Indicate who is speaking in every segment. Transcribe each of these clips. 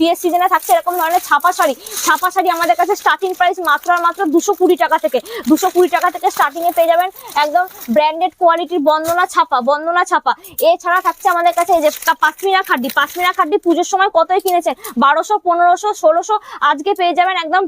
Speaker 1: বিয়ের সিজনে থাকছে এরকম ধরনের ছাপা শাড়ি। ছাপা শাড়ি আমাদের কাছে স্টার্টিং প্রাইস মাত্র মাত্র দুশো কুড়ি টাকা থেকে। দুশো কুড়ি টাকা থেকে স্টার্টিংয়ে পেয়ে যাবেন একদম ব্র্যান্ডেড কোয়ালিটির বন্দনা ছাপা বন্দনা ছাপা। এছাড়া থাকছে আমাদের কাছে এই যে পাশমিনা খাড্ডি। পাশমিনা খাড্ডি পুজোর সময় কতই কিনেছেন? বারোশো, পনেরোশো, ষোলোশো আজকে পেয়ে যাবেন একদম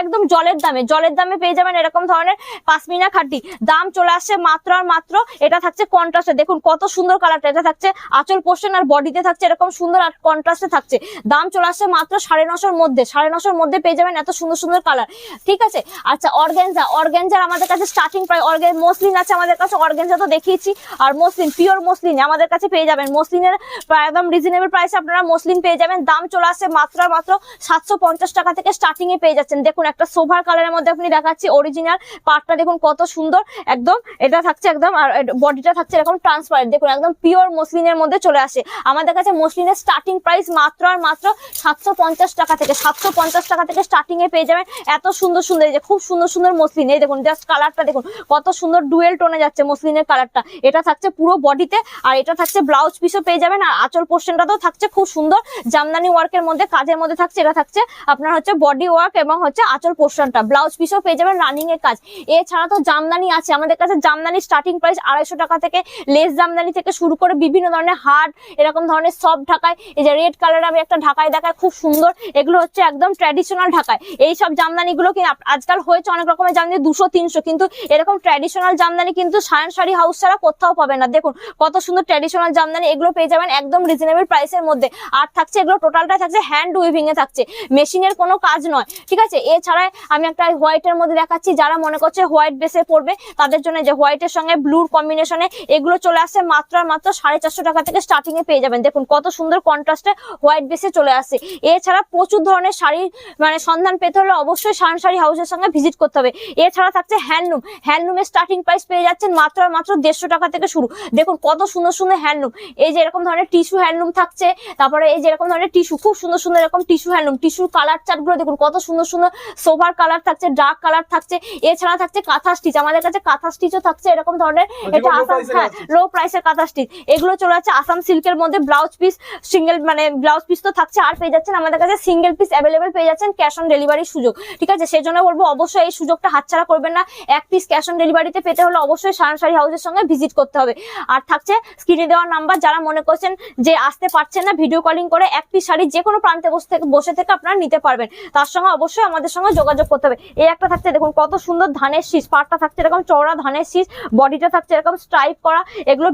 Speaker 1: একদম জলের দামে জলের দামে পেয়ে যাবেন এরকম ধরনের পাশমিনা খাড্ডি দাম চলে আসছে মাত্র আর মাত্র, এটা থাকছে কন্ট্রাস্টে দেখুন কত সুন্দর কালারটা এটা থাকছে আঁচল পোর্শন আর বডিতে থাকছে এরকম সুন্দর আর কন্ট্রাস্টে থাকছে। দাম চলে আসছে মাত্র সাড়ে নশোর মধ্যে, সাড়ে নশোর মধ্যে পেয়ে যাবেন এত সুন্দর সুন্দর কালার ঠিক আছে? আচ্ছা অর্গেনজা অর্গেনজার আমাদের কাছে স্টার্টিং প্রায় অর্গেন মসলিন আছে আমাদের কাছে অর্গেনজা তো দেখিয়েছি। আর মসলিন পিওর মসলিন আমাদের কাছে পেয়ে যাবেন। মসলিনের প্রায় একদম রিজনেবল প্রাইসে আপনারা মসলিন পেয়ে যাবেন। দাম চলে আসছে মাত্র আর মাত্র সাতশো পঞ্চাশ টাকা থেকে স্টার্টিং এ পেয়ে যাচ্ছেন। দেখুন, একটা সোভার কালারের মধ্যে আপনি দেখাচ্ছি অরিজিনাল পার্টটা দেখুন কত সুন্দর, একদম এটা থাকছে একদম, আর বডিটা থাকছে এরকম ট্রান্সপারেন্ট দেখুন একদম পিওর মসলিনের মধ্যে চলে আসে। আমাদের কাছে মসলিনের স্টার্টিং প্রাইস মাত্র আর মাত্র সাতশো পঞ্চাশ টাকা থেকে, সাতশো পঞ্চাশ টাকা থেকে স্টার্টিং এ পেয়ে যাবেন এত সুন্দর সুন্দর যে খুব সুন্দর সুন্দর মসলিন এই দেখুন জাস্ট কালারটা দেখুন, কত সুন্দর ডুয়েল টোনে যাচ্ছে মসলিনের কালারটা এটা থাকছে পুরো বডিতে আর এটা থাকছে ব্লাউজ পিসও পেয়ে যাবেন, আর আচল আঁচল পোর্শনটাতেও থাকছে খুব সুন্দর, জামদানি ওয়ার্কের মধ্যে, কাজের মধ্যে থাকছে, এটা থাকছে আপনার হচ্ছে বডি ওয়ার্ক এবং হচ্ছে আঁচল পোর্শনটা ব্লাউজ পিসও পেয়ে যাবেন রানিং এর কাজ। এছাড়া তো জামদানি আছে, আমাদের কাছে জামদানি স্টার্টিং প্রাইস আড়াইশো টাকা থেকে লেস জামদানি থেকে শুরু করে বিভিন্ন ধরনের হার্ড এরকম ধরনের সব ঢাকায়, এই যে রেড কালার আমি একটা ঢাকায় দেখায় খুব সুন্দর, এগুলো হচ্ছে একদম ট্র্যাডিশনাল ঢাকায়। এই সব জামদানি গুলো কি আজকাল হয়েছে অনেক রকমের জামদানি, দুশো, তিনশো, কিন্তু এরকম ট্র্যাডিশনাল জামদানি কিন্তু সায়ন শাড়ি হাউস ছাড়া কোথাও পাবে না। দেখুন, কত সুন্দর ট্র্যাডিশনাল জামদানি, এগুলো পেয়ে যাবেন একদম রিজনেবল প্রাইসের মধ্যে। আর থাকছে এগুলো টোটালটা থাকছে হ্যান্ড উইভিং এ থাকছে। মেশিনের কোনো কাজ নয়, ঠিক আছে? এছাড়া আমি একটা হোয়াইটের মধ্যে দেখাচ্ছি, যারা মনে করছে হোয়াইট বেসে পড়বে, তাদের জন্য যে হোয়াইটের সঙ্গে ব্লুর কম্বিনেশনে এগুলো চলে আসছে মাত্র মাত্র সাড়ে চারশো টাকা থেকে স্টার্টিং এ পেয়ে যাবেন। দেখুন কত সুন্দর কন্ট্রাস্টে হোয়াইট বেসে চলে আসছে এছাড়া প্রচুর ধরনের শাড়ির মানে সন্ধান পেতে হলে অবশ্যই শান শাড়ি হাউসের সঙ্গে ভিজিট করতে হবে। এছাড়া থাকছে হ্যান্ডলুম হ্যান্ডলুমের স্টার্টিং প্রাইস পেয়ে যাচ্ছেন মাত্র মাত্র দেড়শো টাকা থেকে শুরু। দেখুন কত সুন্দর সুন্দর হ্যান্ডলুম এই যে এরকম ধরনের টিস্যু হ্যান্ডলুম থাকছে, তারপরে এই যে এরকম ধরনের টিস্যু খুব সুন্দর সুন্দর এরকম টিস্যু হ্যান্ডলুম টিস্যুর কালার চার্টগুলো দেখুন কত সুন্দর সুন্দর সোভার কালার থাকছে ডার্ক কালার থাকছে এছাড়া থাকছে কাঁথা স্টিচ আমাদের কাছে কাঁথা স্টিচও থাকছে এরকম ধরনের এটা আসাম হ্যাঁ। লো প্রাইসের কাঁথা স্টিচ এগুলো চলে যাচ্ছে আসাম সিল্কের মধ্যে ব্লাউজ পিস সিঙ্গেল মানে ব্লাউজ পিস তো থাকছে আর পেয়ে যাচ্ছেন আমাদের কাছে সিঙ্গেল পিস অ্যাভেলেবেল পেয়ে যাচ্ছেন ক্যাশ অন ডেলিভারির সুযোগ ঠিক আছে? সেই জন্য বলব অবশ্যই এই সুযোগটা হাতছাড়া করবেন না এক পিস ক্যাশ অন ডেলিভারিতে পেতে হলে অবশ্যই সায়ন শাড়ি হাউসের সঙ্গে ভিজিট করতে হবে। আর থাকছে স্ক্রিনে দেওয়ার নাম্বার যারা মনে করছেন যে আসতে পারছেন না ভিডিও কলিং করে এক পিস শাড়ি যে কোনো প্রান্তে বসে থেকে বসে থেকে আপনারা নিতে পারবেন। তার সঙ্গে অবশ্যই আমাদের সঙ্গে যোগাযোগ করতে হবে। এই একটা থাকছে, দেখুন, কত সুন্দর ধানের শীষ, পাটটা থাকছে এরকম, চওড়া ধানের শীষ, বডিটা থাকছে এরকম স্ট্রাইপ করা, এগুলো